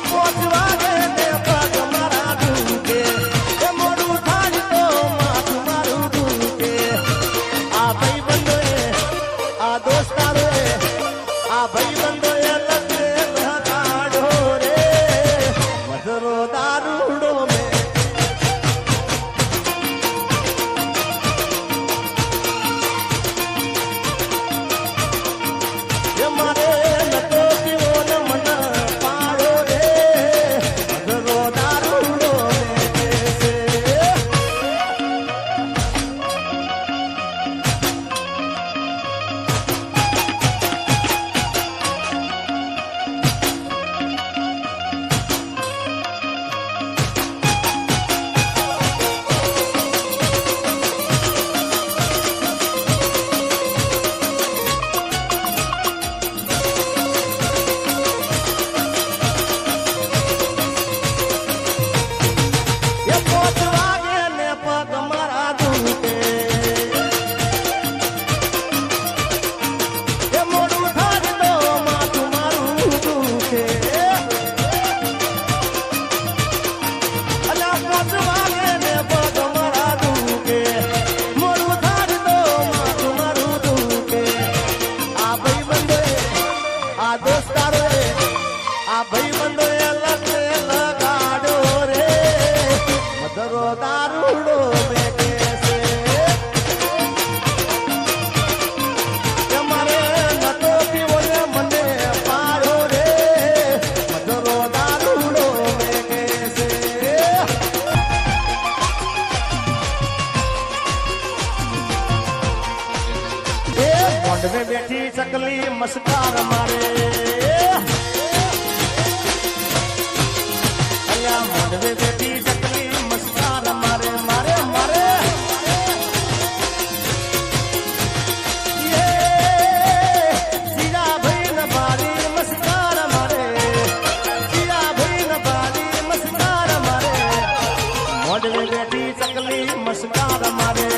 પહોંચવા બેઠી ચકલી મસ્કાર મારે. મસ્કાર